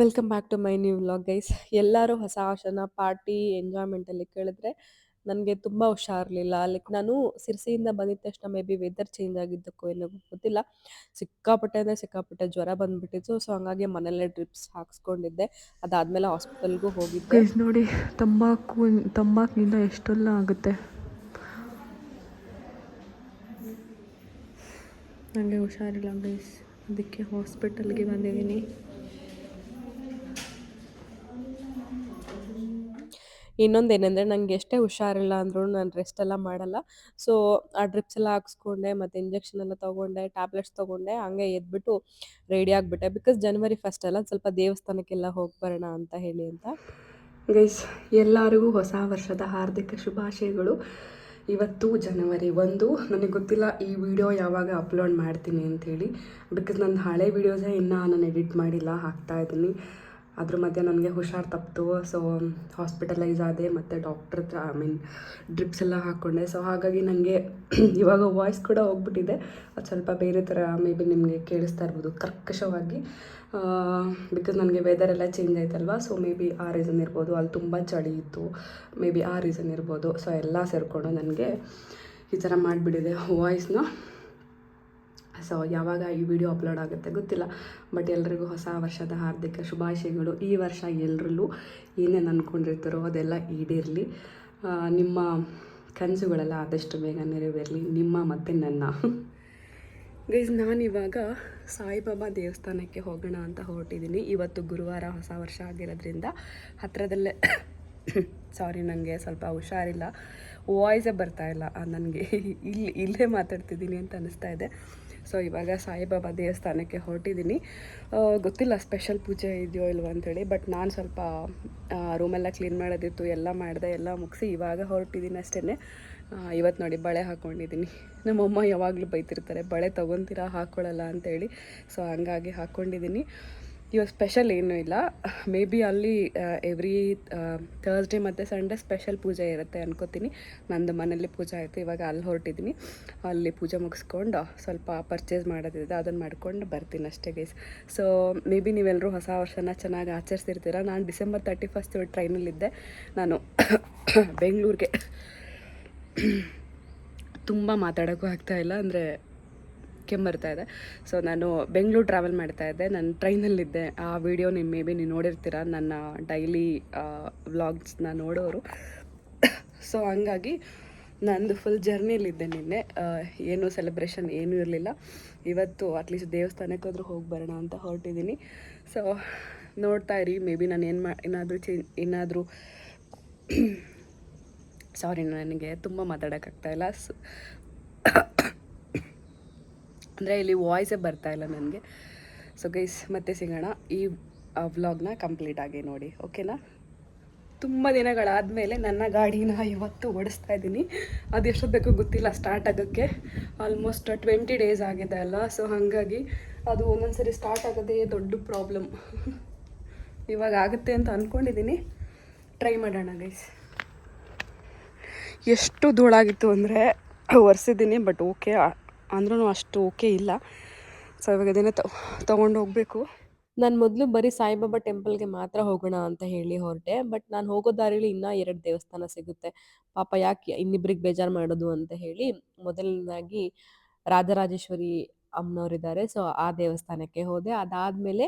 Welcome back to my new vlog guys ಎಲ್ಲರೂ ಹೊಸ ವರ್ಷನ ಪಾರ್ಟಿ ಎಂಜಾಯ್ಮೆಂಟಲ್ಲಿ ಕೇಳಿದ್ರೆ ನನಗೆ ತುಂಬ ಹುಷಾರಿರಲಿಲ್ಲ ಲೈಕ್ ನಾನು ಸಿರ್ಸಿಯಿಂದ ಬಂದಿದ್ದ ತಕ್ಷಣ ಮೇ ಬಿ ವೆದರ್ ಚೇಂಜ್ ಆಗಿದ್ದಕ್ಕೂ ಏನೋ ಗೊತ್ತಿಲ್ಲ. ಸಿಕ್ಕಾಪಟ್ಟೆ ಅಂದರೆ ಸಿಕ್ಕಾಪಟ್ಟೆ ಜ್ವರ ಬಂದುಬಿಟ್ಟಿತ್ತು. ಸೊ ಹಂಗಾಗಿ ಮನೆಯಲ್ಲೇ ಡ್ರಿಪ್ಸ್ ಹಾಕ್ಸ್ಕೊಂಡಿದ್ದೆ. ಅದಾದಮೇಲೆ ಹಾಸ್ಪಿಟಲ್ಗೂ ಹೋಗಿದ್ದೆ. ನೋಡಿ, ತಂಬಾಕು, ತಂಬಾಕಿನಿಂದ ಎಷ್ಟೆಲ್ಲ ಆಗುತ್ತೆ? ನನಗೆ ಹುಷಾರಿಲ್ಲ ಗೈಸ್ ಅದಕ್ಕೆ ಹಾಸ್ಪಿಟಲ್ಗೆ ಬಂದಿದ್ದೀನಿ. ಇನ್ನೊಂದು ಏನಂದರೆ ನನಗೆ ಎಷ್ಟೇ ಹುಷಾರಿಲ್ಲ ಅಂದ್ರೂ ನಾನು ರೆಸ್ಟ್ ಎಲ್ಲ ಮಾಡಲ್ಲ. ಸೊ ಆ ಡ್ರಿಪ್ಸ್ ಎಲ್ಲ ಹಾಕ್ಸ್ಕೊಂಡೆ, ಮತ್ತು ಇಂಜೆಕ್ಷನ್ ಎಲ್ಲ ತೊಗೊಂಡೆ ಟ್ಯಾಬ್ಲೆಟ್ಸ್ ತೊಗೊಂಡೆ, ಹಂಗೆ ಎದ್ಬಿಟ್ಟು ರೆಡಿ ಆಗಿಬಿಟ್ಟೆ. ಬಿಕಾಸ್ ಜನವರಿ ಫಸ್ಟ್ ಅಲ್ಲ ಸ್ವಲ್ಪ ದೇವಸ್ಥಾನಕ್ಕೆಲ್ಲ ಹೋಗಿ ಬರೋಣ ಅಂತ ಹೇಳಿ ಅಂತ. ಗೈಸ್ ಎಲ್ಲರಿಗೂ ಹೊಸ ವರ್ಷದ ಹಾರ್ದಿಕ ಶುಭಾಶಯಗಳು. ಇವತ್ತು ಜನವರಿ ಒಂದು. ನನಗೆ ಗೊತ್ತಿಲ್ಲ ಈ ವಿಡಿಯೋ ಯಾವಾಗ ಅಪ್ಲೋಡ್ ಮಾಡ್ತೀನಿ ಅಂಥೇಳಿ ಬಿಕಾಸ್ ನನ್ನ ಹಳೆ ವೀಡಿಯೋಸೇ ಇನ್ನೂ ನಾನು ಎಡಿಟ್ ಮಾಡಿಲ್ಲ, ಹಾಕ್ತಾ ಇದ್ದೀನಿ. ಅದ್ರ ಮಧ್ಯೆ ನನಗೆ ಹುಷಾರು ತಪ್ಪಿತು ಸೊ ಹಾಸ್ಪಿಟಲೈಸ್ ಆದೆ, ಮತ್ತು ಡಾಕ್ಟ್ರ್ ಹತ್ರ ಐ ಮೀನ್ ಡ್ರಿಪ್ಸ್ ಎಲ್ಲ ಹಾಕ್ಕೊಂಡೆ ಸೊ ಹಾಗಾಗಿ ನನಗೆ ಇವಾಗ ವಾಯ್ಸ್ ಕೂಡ ಹೋಗ್ಬಿಟ್ಟಿದೆ. ಅದು ಸ್ವಲ್ಪ ಬೇರೆ ಥರ ಮೇ ಬಿ ನಿಮಗೆ ಕೇಳಿಸ್ತಾ ಇರ್ಬೋದು ಕರ್ಕಶವಾಗಿ. ಬಿಕಾಸ್ ನನಗೆ ವೆದರ್ ಎಲ್ಲ ಚೇಂಜ್ ಆಯ್ತಲ್ವ? ಸೊ ಮೇ ಬಿ ಆ ರೀಸನ್ ಇರ್ಬೋದು. ಅಲ್ಲಿ ತುಂಬ ಚಳಿ ಇತ್ತು. ಮೇ ಬಿ ಆ ರೀಸನ್ ಇರ್ಬೋದು. ಸೊ ಎಲ್ಲ ಸೇರಿಕೊಂಡು ನನಗೆ ಈ ಥರ ಮಾಡಿಬಿಟ್ಟಿದೆ ವಾಯ್ಸ್ನ ಸೊ ಯಾವಾಗ ಈ ವಿಡಿಯೋ ಅಪ್ಲೋಡ್ ಆಗುತ್ತೆ ಗೊತ್ತಿಲ್ಲ. ಬಟ್ ಎಲ್ರಿಗೂ ಹೊಸ ವರ್ಷದ ಹಾರ್ದಿಕ ಶುಭಾಶಯಗಳು. ಈ ವರ್ಷ ಎಲ್ಲರಲ್ಲೂ ಏನೇನು ಅಂದ್ಕೊಂಡಿರ್ತಾರೋ ಅದೆಲ್ಲ ಈಡೇರಲಿ. ನಿಮ್ಮ ಕನಸುಗಳೆಲ್ಲ ಆದಷ್ಟು ಬೇಗ ನೆರವೇರಲಿ. ನಿಮ್ಮ ಮತ್ತು ನನ್ನ. ಗೈಸ್, ನಾನಿವಾಗ ಸಾಯಿಬಾಬಾ ದೇವಸ್ಥಾನಕ್ಕೆ ಹೋಗೋಣ ಅಂತ ಹೊರಟಿದ್ದೀನಿ. ಇವತ್ತು ಗುರುವಾರ ಹೊಸ ವರ್ಷ ಆಗಿರೋದ್ರಿಂದ ಹತ್ತಿರದಲ್ಲೇ ಸಾರಿ ನನಗೆ ಸ್ವಲ್ಪ ಹುಷಾರಿಲ್ಲ. ವಾಯ್ಸೇ ಇಲ್ಲ. ನನಗೆ ಇಲ್ಲಿ, ಇಲ್ಲೇ ಮಾತಾಡ್ತಿದ್ದೀನಿ ಅಂತ ಅನಿಸ್ತಾ ಇದೆ. ಸೊ ಇವಾಗ ಸಾಯಿಬಾಬಾ ದೇವಸ್ಥಾನಕ್ಕೆ ಹೊರಟಿದ್ದೀನಿ. ಗೊತ್ತಿಲ್ಲ ಸ್ಪೆಷಲ್ ಪೂಜೆ ಇದೆಯೋ ಇಲ್ವೋ ಅಂಥೇಳಿ ಬಟ್ ನಾನು ಸ್ವಲ್ಪ ರೂಮೆಲ್ಲ ಕ್ಲೀನ್ ಮಾಡೋದಿತ್ತು, ಎಲ್ಲ ಮಾಡಿದೆ, ಎಲ್ಲ ಮುಗಿಸಿ ಇವಾಗ ಹೊರಟಿದ್ದೀನಿ ಅಷ್ಟೇ ಇವತ್ತು ನೋಡಿ ಬಳೆ ಹಾಕ್ಕೊಂಡಿದ್ದೀನಿ ನಮ್ಮಮ್ಮ ಯಾವಾಗಲೂ ಬೈತಿರ್ತಾರೆ, ಬಳೆ ತೊಗೊತೀರಾ ಹಾಕ್ಕೊಳ್ಳಲ್ಲ ಅಂತೇಳಿ. ಸೊ ಹಂಗಾಗಿ ಹಾಕ್ಕೊಂಡಿದ್ದೀನಿ ಇವಾಗ ಸ್ಪೆಷಲ್ ಏನೂ ಇಲ್ಲ. ಮೇ ಬಿ ಅಲ್ಲಿ ಎವ್ರಿ ಥರ್ಸ್ಡೇ ಮತ್ತು ಸಂಡೇ ಸ್ಪೆಷಲ್ ಪೂಜೆ ಇರುತ್ತೆ ಅನ್ಕೋತೀನಿ. ನಂದು ಮನೇಲಿ ಪೂಜೆ ಆಯಿತು, ಇವಾಗ ಅಲ್ಲಿ ಹೊರಟಿದ್ದೀನಿ ಅಲ್ಲಿ ಪೂಜೆ ಮುಗಿಸ್ಕೊಂಡು ಸ್ವಲ್ಪ ಪರ್ಚೇಸ್ ಮಾಡೋದಿದೆ ಅದನ್ನು ಮಾಡ್ಕೊಂಡು ಬರ್ತೀನಿ ಅಷ್ಟೇ ಗೈಸ್ ಸೊ ಮೇ ಬಿ ನೀವೆಲ್ಲರೂ ಹೊಸ ವರ್ಷನ ಚೆನ್ನಾಗಿ ಆಚರಿಸಿರ್ತೀರ ನಾನು ಡಿಸೆಂಬರ್ ತರ್ಟಿ ಫಸ್ಟ್ ಟ್ರೈನಲ್ಲಿದ್ದೆ ನಾನು ಬೆಂಗಳೂರಿಗೆ ತುಂಬ ಮಾತಾಡೋಕ್ಕೂ ಆಗ್ತಾಯಿಲ್ಲ ಅಂದರೆ ಕೆಮ್ಮರ್ತಾ ಇದೆ. ಸೊ ನಾನು ಬೆಂಗಳೂರು ಟ್ರಾವೆಲ್ ಮಾಡ್ತಾ ಇದ್ದೆ. ನಾನು ಟ್ರೈನಲ್ಲಿದ್ದೆ ಆ ವಿಡಿಯೋ ನಿಮ್ಮ ಮೇ ಬಿ ನೀವು ನೋಡಿರ್ತೀರ. ನನ್ನ ಡೈಲಿ ವ್ಲಾಗ್ಸ್ನ ನೋಡೋರು. ಸೊ ಹಂಗಾಗಿ ನಂದು ಫುಲ್ ಜರ್ನಿಲಿದ್ದೆ ನಿನ್ನೆ. ಏನು ಸೆಲೆಬ್ರೇಷನ್ ಏನೂ ಇರಲಿಲ್ಲ. ಇವತ್ತು ಅಟ್ಲೀಸ್ಟ್ ದೇವಸ್ಥಾನಕ್ಕೆ ಹೋದ್ರೂ ಹೋಗಿ ಬರೋಣ ಅಂತ ಹೊರಟಿದ್ದೀನಿ. ಸೊ ನೋಡ್ತಾ ಇರಿ. ಮೇ ಬಿ ನಾನು ಏನು ಮಾ, ಏನಾದರೂ ಚೇ ಏನಾದರೂ ಸಾರಿ ನನಗೆ ತುಂಬ ಮಾತಾಡೋಕ್ಕಾಗ್ತಾಯಿಲ್ಲ ಸ್ ಅಂದರೆ ಇಲ್ಲಿ ವಾಯ್ಸೇ ಬರ್ತಾ ಇಲ್ಲ ನನಗೆ. ಸೊ ಗೈಸ್ ಮತ್ತೆ ಸಿಗೋಣ ಈ ವ್ಲಾಗ್ನ ಕಂಪ್ಲೀಟ್ ಆಗಿ ನೋಡಿ ಓಕೆನಾ ತುಂಬ ದಿನಗಳಾದಮೇಲೆ ನನ್ನ ಗಾಡಿನ ಇವತ್ತು ಓಡಿಸ್ತಾ ಇದ್ದೀನಿ. ಅದು ಎಷ್ಟೊತ್ತು ಬೇಕು ಗೊತ್ತಿಲ್ಲ ಸ್ಟಾರ್ಟ್ ಆಗೋಕ್ಕೆ. ಆಲ್ಮೋಸ್ಟ್ ಟ್ವೆಂಟಿ ಡೇಸ್ ಆಗಿದೆ ಅಲ್ಲ ಸೊ ಹಾಗಾಗಿ ಅದು ಒಂದೊಂದ್ಸರಿ ಸ್ಟಾರ್ಟ್ ಆಗೋದೇ ದೊಡ್ಡ ಪ್ರಾಬ್ಲಮ್ ಇವಾಗ ಆಗುತ್ತೆ ಅಂತ ಅಂದ್ಕೊಂಡಿದ್ದೀನಿ ಟ್ರೈ ಮಾಡೋಣ ಗೈಸ್ ಎಷ್ಟು ಧೂಳಾಗಿತ್ತು ಅಂದರೆ, ಒರೆಸಿದ್ದೀನಿ ಬಟ್ ಓಕೆ ಅಂದ್ರೂ ಅಷ್ಟು ಓಕೆ ಇಲ್ಲ. ಸೊ ಇವಾಗ ದಿನ ತೊಗೊಂಡು ಹೋಗಬೇಕು. ನಾನು ಮೊದಲು ಬರೀ ಸಾಯಿಬಾಬಾ ಟೆಂಪಲ್ಗೆ ಮಾತ್ರ ಹೋಗೋಣ ಅಂತ ಹೇಳಿ ಹೊರಟೆ. ಬಟ್ ನಾನು ಹೋಗೋ ದಾರಿಲಿ ಇನ್ನೂ ಎರಡು ದೇವಸ್ಥಾನ ಸಿಗುತ್ತೆ. ಪಾಪ ಯಾಕೆ ಇನ್ನಿಬ್ರಿಗೆ ಬೇಜಾರು ಮಾಡೋದು ಅಂತ ಹೇಳಿ ಮೊದಲನೇದಾಗಿ ರಾಜರಾಜೇಶ್ವರಿ ಅಮ್ಮನವರಿದ್ದಾರೆ. ಸೊ ಆ ದೇವಸ್ಥಾನಕ್ಕೆ ಹೋದೆ. ಅದಾದಮೇಲೆ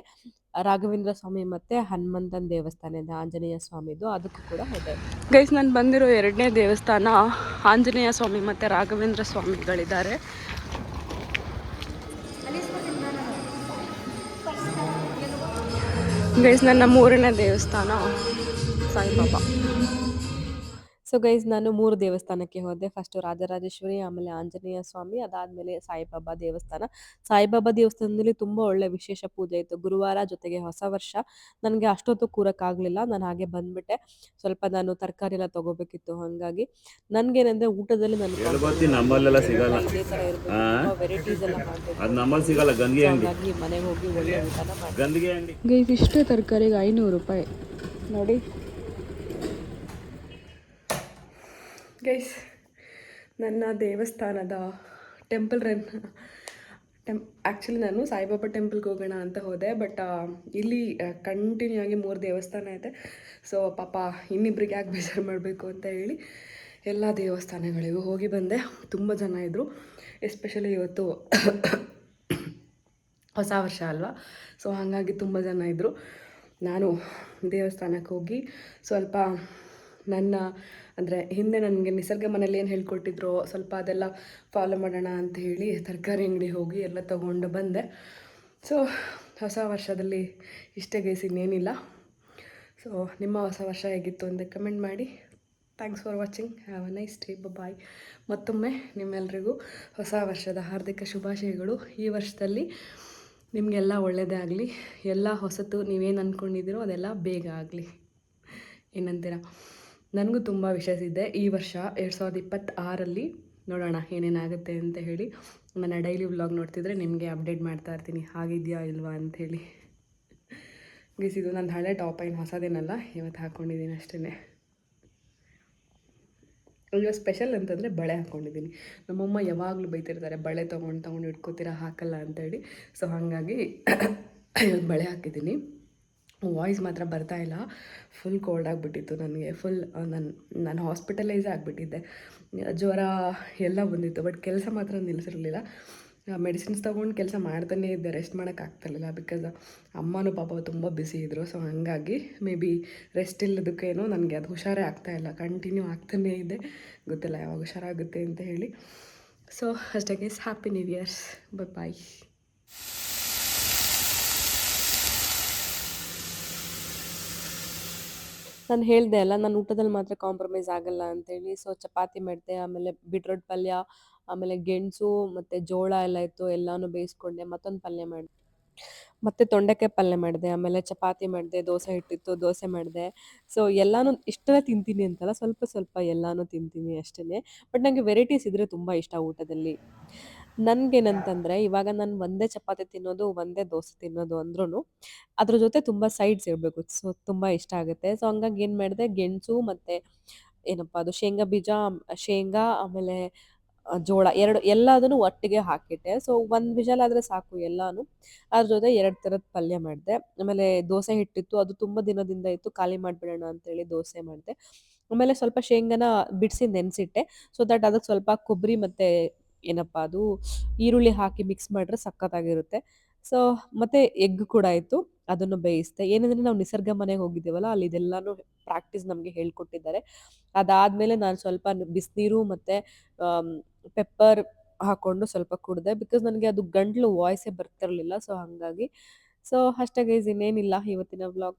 ರಾಘವೇಂದ್ರ ಸ್ವಾಮಿ ಮತ್ತು ಹನುಮಂತನ ದೇವಸ್ಥಾನ ಇದೆ ಆಂಜನೇಯ ಸ್ವಾಮಿದು. ಅದಕ್ಕೂ ಕೂಡ ಹೋದೆ. ಗೈಸ್ ನಾನು ಬಂದಿರೋ ಎರಡನೇ ದೇವಸ್ಥಾನ ಆಂಜನೇಯ ಸ್ವಾಮಿ ಮತ್ತು ರಾಘವೇಂದ್ರ ಸ್ವಾಮಿಗಳಿದ್ದಾರೆ. ಗೈಸ್ ನನ್ನ ಮೂರನೇ ದೇವಸ್ಥಾನ ಸಾಯಿಬಾಬಾ. ಸೊ ಗೈಸ್ ನಾನು ಮೂರು ದೇವಸ್ಥಾನಕ್ಕೆ ಹೋದೆ. ಫಸ್ಟ್ ರಾಜರಾಜೇಶ್ವರಿ ಆಮೇಲೆ ಆಂಜನೇಯ ಸ್ವಾಮಿ ಅದಾದ್ಮೇಲೆ ಸಾಯಿಬಾಬಾ ದೇವಸ್ಥಾನ. ಸಾಯಿಬಾಬಾ ದೇವಸ್ಥಾನದಲ್ಲಿ ತುಂಬಾ ಒಳ್ಳೆ ವಿಶೇಷ ಪೂಜೆ ಇತ್ತು ಗುರುವಾರ ಜೊತೆಗೆ ಹೊಸ ವರ್ಷ. ನನಗೆ ಅಷ್ಟೊತ್ತು ಕೂರಕ್ಕಾಗಲಿಲ್ಲ ನಾನು ಹಾಗೆ ಬಂದ್ಬಿಟ್ಟೆ. ಸ್ವಲ್ಪ ನಾನು ತರಕಾರಿ ಎಲ್ಲ ತಗೋಬೇಕಿತ್ತು ಹಾಗಾಗಿ. ನನ್ಗೇನಂದ್ರೆ ಊಟದಲ್ಲಿ ನಾನು ನಮ್ಮಲ್ಲೆಲ್ಲ ಸಿಗಲ್ಲ? ವೆರೈಟೀಸ್ ಎಲ್ಲ ಮಾಡ್ಬೇಕು. ಅದು ನಮ್ಮಲ್ಲಿ ಸಿಗಲ್ಲ ಗಂದಿಗೆ ಅಂಗಡಿ. ಹಾಗಾಗಿ ಮನೆಗೆ ಹೋಗಿ ಒಳ್ಳೆ ಊಟನ ಮಾಡಿ ಗಂದಿಗೆ ಅಂಗಡಿ. ಗೈಸ್ ಇಷ್ಟೇ ತರಕಾರಿಗೆ ಐನೂರು ರೂಪಾಯಿ. ನೋಡಿ. ಗೈಸ್, ನನ್ನ ದೇವಸ್ಥಾನದ ಟೆಂಪಲ್ ರನ್ ಟೆಂಪ್ ಆ್ಯಕ್ಚುಲಿ ನಾನು ಸಾಯಿಬಾಬಾ ಟೆಂಪಲ್ಗೆ ಹೋಗೋಣ ಅಂತ ಹೋದೆ ಬಟ್ ಇಲ್ಲಿ ಕಂಟಿನ್ಯೂ ಆಗಿ ಮೂರು ದೇವಸ್ಥಾನ ಇದೆ ಸೊ ಪಾಪ ಇನ್ನಿಬ್ರಿಗೆ ಯಾಕೆ ಬೇಜಾರು ಮಾಡಬೇಕು ಅಂತ ಹೇಳಿ ಎಲ್ಲ ದೇವಸ್ಥಾನಗಳಿಗೂ ಹೋಗಿ ಬಂದೆ. ತುಂಬ ಜನ ಇದ್ದರು ಎಸ್ಪೆಷಲಿ ಇವತ್ತು ಹೊಸ ವರ್ಷ ಅಲ್ವಾ? ಸೊ ಹಾಗಾಗಿ ತುಂಬ ಜನ ಇದ್ದರು ನಾನು ದೇವಸ್ಥಾನಕ್ಕೆ ಹೋಗಿ ಸ್ವಲ್ಪ ನನ್ನ, ಅಂದರೆ ಹಿಂದೆ ನನಗೆ ನಿಸರ್ಗ ಮನೇಲಿ ಏನು ಹೇಳ್ಕೊಟ್ಟಿದ್ರು ಸ್ವಲ್ಪ ಅದೆಲ್ಲ ಫಾಲೋ ಮಾಡೋಣ ಅಂತ ಹೇಳಿ ತರಕಾರಿ ಅಂಗಡಿ ಹೋಗಿ ಎಲ್ಲ ತೊಗೊಂಡು ಬಂದೆ. ಸೊ ಹೊಸ ವರ್ಷದಲ್ಲಿ ಇಷ್ಟೇ ಗೈಸ್ ಇನ್ನೇನಿಲ್ಲ. ಸೊ ನಿಮ್ಮ ಹೊಸ ವರ್ಷ ಹೇಗಿತ್ತು ಅಂತ ಕಮೆಂಟ್ ಮಾಡಿ. Thanks for watching have a nice day bye ಮತ್ತೊಮ್ಮೆ ನಿಮ್ಮೆಲ್ಲರಿಗೂ ಹೊಸ ವರ್ಷದ ಹಾರ್ದಿಕ ಶುಭಾಶಯಗಳು. ಈ ವರ್ಷದಲ್ಲಿ ನಿಮಗೆಲ್ಲ ಒಳ್ಳೆಯದೇ ಆಗಲಿ, ಎಲ್ಲ ಹೊಸತು ನೀವೇನು ಅಂದ್ಕೊಂಡಿದ್ದೀರೋ ಅದೆಲ್ಲ ಬೇಗ ಆಗಲಿ. ಏನಂತೀರ? ನನಗೂ ತುಂಬ ವಿಷಸ್ ಇದೆ. ಈ ವರ್ಷ ಎರಡು ಸಾವಿರದ ಇಪ್ಪತ್ತಾರಲ್ಲಿ ನೋಡೋಣ ಏನೇನಾಗುತ್ತೆ ಅಂತ ಹೇಳಿ. ನನ್ನ ಡೈಲಿ ವ್ಲಾಗ್ ನೋಡ್ತಿದ್ರೆ ನಿಮಗೆ ಅಪ್ಡೇಟ್ ಮಾಡ್ತಾ ಇರ್ತೀನಿ. ಹಾಗಿದೆಯಾ ಇಲ್ವಾ ಅಂಥೇಳಿ ಗೀಸ್ ಇದು ನನ್ನ ಹಳೆ ಟಾಪ್ ಏನು ಹೊಸದೇನಲ್ಲ, ಇವತ್ತು ಹಾಕ್ಕೊಂಡಿದ್ದೀನಿ ಅಷ್ಟೇ ಈಗ ಸ್ಪೆಷಲ್ ಅಂತಂದರೆ ಬಳೆ ಹಾಕ್ಕೊಂಡಿದ್ದೀನಿ ನಮ್ಮಮ್ಮ ಯಾವಾಗಲೂ ಬೈತಿರ್ತಾರೆ, ಬಳೆ ತೊಗೊಂಡು ತೊಗೊಂಡು ಇಟ್ಕೋತೀರಾ, ಹಾಕಲ್ಲ ಅಂತೇಳಿ ಸೊ ಹಾಗಾಗಿ ಇವತ್ತು ಬಳೆ ಹಾಕಿದ್ದೀನಿ. ವಾಯ್ಸ್ ಮಾತ್ರ ಬರ್ತಾ ಇಲ್ಲ. ಫುಲ್ ಕೋಲ್ಡ್ ಆಗಿಬಿಟ್ಟಿತ್ತು ನನಗೆ. ಫುಲ್ ನನ್ನ ನಾನು ಹಾಸ್ಪಿಟಲೈಸ್ ಆಗಿಬಿಟ್ಟಿದ್ದೆ. ಜ್ವರ ಎಲ್ಲ ಬಂದಿತ್ತು ಬಟ್ ಕೆಲಸ ಮಾತ್ರ ನಿಲ್ಲಿಸಿರಲಿಲ್ಲ ಮೆಡಿಸಿನ್ಸ್ ತೊಗೊಂಡು ಕೆಲಸ ಮಾಡ್ತಾನೇ ಇದ್ದೆ. ರೆಸ್ಟ್ ಮಾಡೋಕ್ಕಾಗ್ತಿರ್ಲಿಲ್ಲ ಬಿಕಾಸ್ ಅಮ್ಮನೂ ಪಾಪ ತುಂಬ ಬಿಸಿ ಇದ್ದರು ಸೊ ಹಾಗಾಗಿ ಮೇ ಬಿ ರೆಸ್ಟ್ ಇಲ್ಲದಕ್ಕೇನೋ ನನಗೆ ಅದು ಹುಷಾರೇ ಆಗ್ತಾ ಇಲ್ಲ. ಕಂಟಿನ್ಯೂ ಆಗ್ತಾನೇ ಇದೆ. ಗೊತ್ತಿಲ್ಲ ಯಾವಾಗ ಹುಷಾರಾಗುತ್ತೆ ಅಂತ ಹೇಳಿ. ಸೊ ಅಷ್ಟೇ guys happy new years bye bye ನಾನು ಹೇಳಿದೆ ಅಲ್ಲ, ನಾನು ಊಟದಲ್ಲಿ ಮಾತ್ರ ಕಾಂಪ್ರಮೈಸ್ ಆಗಲ್ಲ ಅಂತೇಳಿ. ಸೊ ಚಪಾತಿ ಮಾಡಿದೆ, ಆಮೇಲೆ ಬಿಟ್ರೋಟ್ ಪಲ್ಯ, ಆಮೇಲೆ ಗೆಣಸು, ಮತ್ತು ಜೋಳ ಎಲ್ಲ ಇತ್ತು, ಎಲ್ಲನೂ ಬೇಯಿಸ್ಕೊಂಡೆ, ಮತ್ತೊಂದು ಪಲ್ಯ ಮಾಡಿದೆ. ಮತ್ತು ತೊಂಡೆಕಾಯಿ ಪಲ್ಯ ಮಾಡಿದೆ, ಆಮೇಲೆ ಚಪಾತಿ ಮಾಡಿದೆ, ದೋಸೆ ಹಿಟ್ಟಿತ್ತು, ದೋಸೆ ಮಾಡಿದೆ. ಸೊ ಎಲ್ಲಾನು ಇಷ್ಟೆಲ್ಲ ತಿಂತೀನಿ ಅಂತಲ್ಲ, ಸ್ವಲ್ಪ ಸ್ವಲ್ಪ ಎಲ್ಲನೂ ತಿಂತೀನಿ ಅಷ್ಟೇ ಬಟ್ ನನಗೆ ವೆರೈಟೀಸ್ ಇದ್ದರೆ ತುಂಬ ಇಷ್ಟ ಊಟದಲ್ಲಿ. ನನಗೇನಂತಂದರೆ ಇವಾಗ ನಾನು ಒಂದೇ ಚಪಾತಿ ತಿನ್ನೋದು, ಒಂದೇ ದೋಸೆ ತಿನ್ನೋದು ಅಂದ್ರೂ ಅದ್ರ ಜೊತೆ ತುಂಬ ಸೈಡ್ಸ್ ಇರಬೇಕು. ಸೊ, ತುಂಬ ಇಷ್ಟ ಆಗುತ್ತೆ. ಸೊ, ಹಂಗಾಗಿ ಏನು ಮಾಡಿದೆ, ಗೆಣಸು ಮತ್ತು ಏನಪ್ಪ ಅದು ಶೇಂಗಾ ಬೀಜ, ಶೇಂಗಾ ಆಮೇಲೆ ಜೋಳ ಎರಡು ಎಲ್ಲದನ್ನು ಒಟ್ಟಿಗೆ ಹಾಕಿಟ್ಟೆ. ಸೊ, ಒಂದು ವಿಜಲ್ ಆದರೆ ಸಾಕು ಎಲ್ಲಾನು. ಅದ್ರ ಜೊತೆ ಎರಡು ಥರದ ಪಲ್ಯ ಮಾಡಿದೆ. ಆಮೇಲೆ ದೋಸೆ ಹಿಟ್ಟಿತ್ತು, ಅದು ತುಂಬ ದಿನದಿಂದ ಇತ್ತು. ಖಾಲಿ ಮಾಡಿಬಿಡೋಣ ಅಂತೇಳಿ ದೋಸೆ ಮಾಡಿದೆ. ಆಮೇಲೆ ಸ್ವಲ್ಪ ಶೇಂಗಾನ ಬಿಡಿಸಿ ನೆನೆಸಿಟ್ಟೆ. ಸೊ, ದಟ್ ಅದಕ್ಕೆ ಸ್ವಲ್ಪ ಕೊಬ್ಬರಿ ಮತ್ತು ಏನಪ್ಪ ಅದು ಈರುಳ್ಳಿ ಹಾಕಿ ಮಿಕ್ಸ್ ಮಾಡಿದ್ರೆ ಸಖತ್ತಾಗಿರುತ್ತೆ. ಸೊ ಮತ್ತೆ ಎಗ್ ಕೂಡ ಇತ್ತು ಅದನ್ನು ಬೇಯಿಸಿದೆ. ಏನಂದರೆ ನಾವು ನಿಸರ್ಗ ಮನೆಗೆ ಹೋಗಿದ್ದೇವಲ್ಲ, ಅಲ್ಲಿ ಇದೆಲ್ಲನೂ ಪ್ರಾಕ್ಟೀಸ್ ನಮಗೆ ಹೇಳ್ಕೊಟ್ಟಿದ್ದಾರೆ. ಅದಾದಮೇಲೆ ನಾನು ಸ್ವಲ್ಪ ಬಿಸಿನೀರು ಮತ್ತು ಪೆಪ್ಪರ್ ಹಾಕ್ಕೊಂಡು ಸ್ವಲ್ಪ ಕುಡಿದೆ. ಬಿಕಾಸ್ ನನಗೆ ಅದು ಗಂಟ್ಲು ವಾಯ್ಸೇ ಬರ್ತಿರಲಿಲ್ಲ ಸೊ ಹಾಗಾಗಿ. ಸೊ ಅಷ್ಟೇ ಗೈಸ್ ಇನ್ನೇನಿಲ್ಲ ಇವತ್ತಿನ ವ್ಲಾಗ್